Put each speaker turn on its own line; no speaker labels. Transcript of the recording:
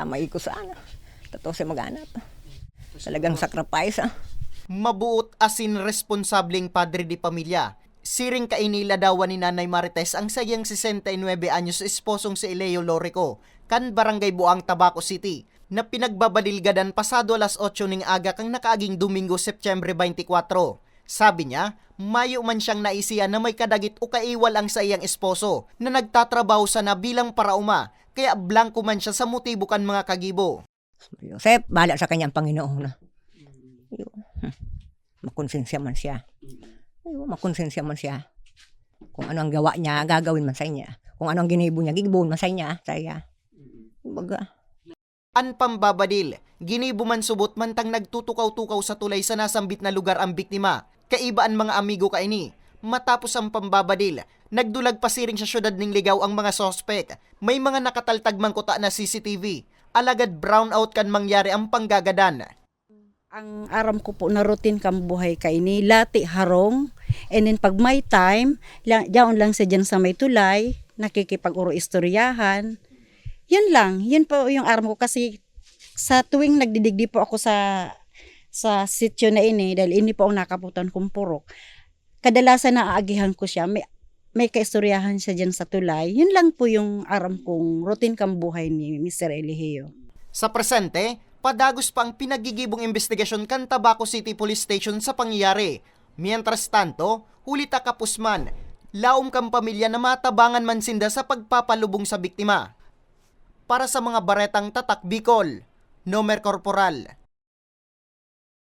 Kaya maiko sana. Totoo siya maghanap. Talagang sacrifice ah.
Mabuot asin responsableng padre di pamilya. Siring kainila dawan ni Nanay Marites ang sayang 69 anyos esposong si Eleo Lorico, kan Barangay Buang, Tabaco City, na pinagbabadilgadan pasado alas 8 ning aga kang nakaaging Domingo, September 24. Sabi niya, mayo man siyang naisiya na may kadagit o kaiwal ang sa iyang esposo na nagtatrabaho sana bilang parauma, kaya blanco man siya sa motibo kan mga kagibo.
Joseph, bahala sa kanyang Panginoon na. Hmm. Makonsensya man siya. Ayun, makonsensya man siya. Kung ano ang gawa niya, gagawin man sa niya. Kung ano ang ginibo niya, gigibuon man sa niya. Saya. Baga.
An pambabadil, ginibo man subot man tang nagtutukaw-tukaw sa tulay sa nasambit na lugar ang biktima. Kaibaan mga amigo kaini. Matapos ang pambabadil, nagdulag pa siring sa syudad ning ligaw ang mga sospek. May mga nakataltag man kuta na CCTV. Alagad brownout kan mangyari ang panggagadan.
Ang aram ko po na routine kam buhay kay ni lati harong and then pag may time lang diyan lang sa dyan sa may tulay nakikipag-uro istoryahan yun lang yun po yung aram ko kasi sa tuwing nagdidigdi po ako sa sa sityo na ini dahil ini po ang nakaputan kong purok kadalasan naaagihan ko siya may may kaistoryahan siya dyan sa tulay yun lang po yung aram kong routine kam buhay ni Mr. Eligio
Sa presente, padagos pa ang pinagigibong investigasyon kan Tabaco City Police Station sa pangyayari. Mientras tanto, hulita kapusman, laom kang pamilya na matabangan man sinda sa pagpapalubong sa biktima. Para sa mga baretang tatak Bicol, Nomer Corporal,